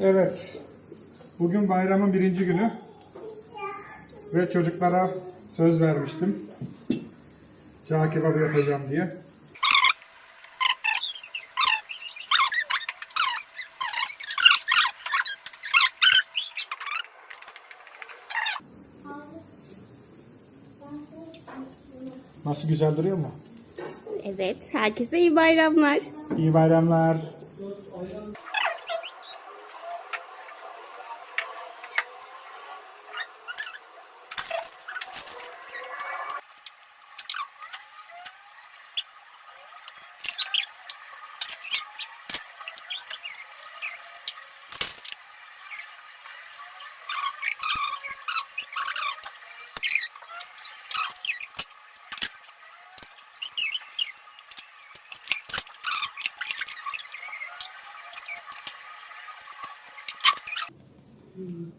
Evet. Bugün bayramın birinci günü. Ve çocuklara söz vermiştim. Cağ kebabı yapacağım diye. Nasıl güzel duruyor mu? Evet, herkese iyi bayramlar. İyi bayramlar.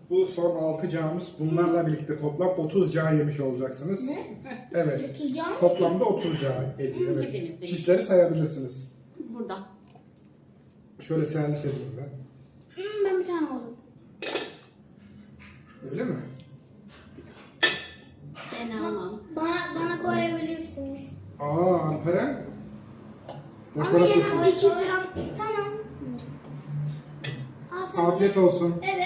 Bu son 6 cağımız. Bunlarla birlikte toplam 30 cağ yemiş olacaksınız. Ne? Evet. 30 cağ mı Toplamda 30 cağ ediyor. Hepimiz Evet. birlikte. Çişleri sayabilirsiniz. Burada. Şöyle servis edeyim ben. Hmm, ben bir tane aldım. Öyle mi? Ben almam. Bana, bana koyabilirsiniz. Aa Alperen. Ama Dekoratör. yine 2 liram. Tamam. Afiyet olsun. Evet.